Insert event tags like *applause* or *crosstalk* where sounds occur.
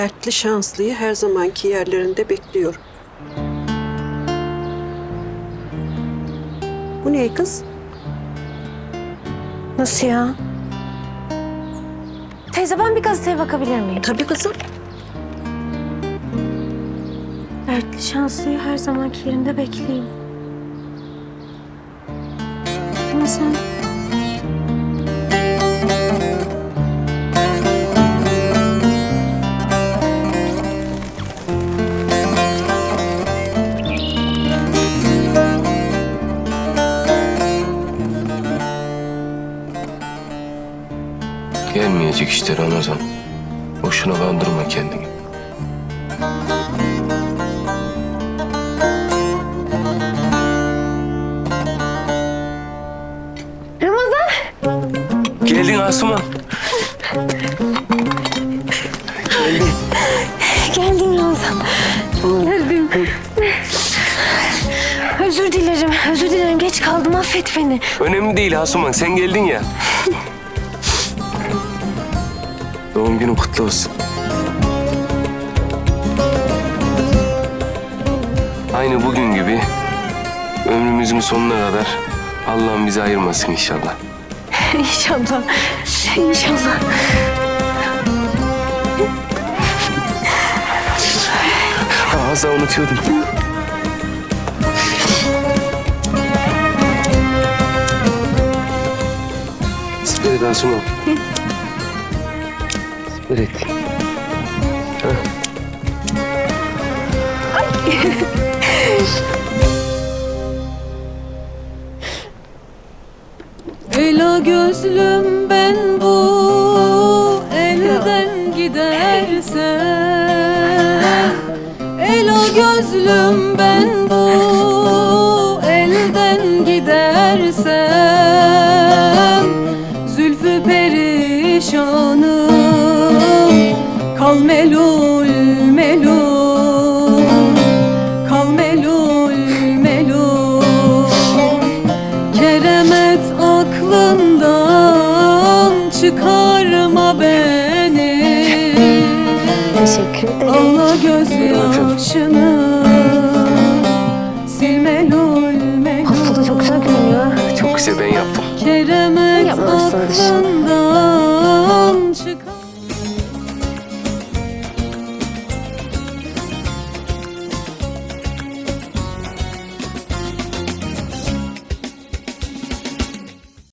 Dertli şanslıyı her zamanki yerlerinde bekliyorum. Bu ne kız? Nasıl ya? Teyze ben bir gazeteye bakabilir miyim? Tabii kızım. Dertli şanslıyı her zamanki yerinde bekleyeyim. Nasıl? Gelmeyecek işte Ramazan. Boşuna kandırma kendini. Ramazan! Geldin Asuman. Geldim Ramazan. Geldim. Özür dilerim, özür dilerim. Geç kaldım, affet beni. Önemli değil Asuman. Sen geldin ya. Doğum günün kutlu olsun. Aynı bugün gibi ömrümüzün sonuna kadar Allah'ım bizi ayırmasın inşallah. *laughs* İnşallah, inşallah. Az daha unutuyordum. Et Asuman. Siper et. Ela gözlüm ben bu elden gidersem Ela gözlüm ben bu elden gidersem Kal melul melul Kal melul melul. Keremet aklından çıkarma beni. Teşekkür ederim. Ağla gözyaşını. Sil melul melul çok güzel görünüyor Çok güzel ben yaptım. Keremet aklından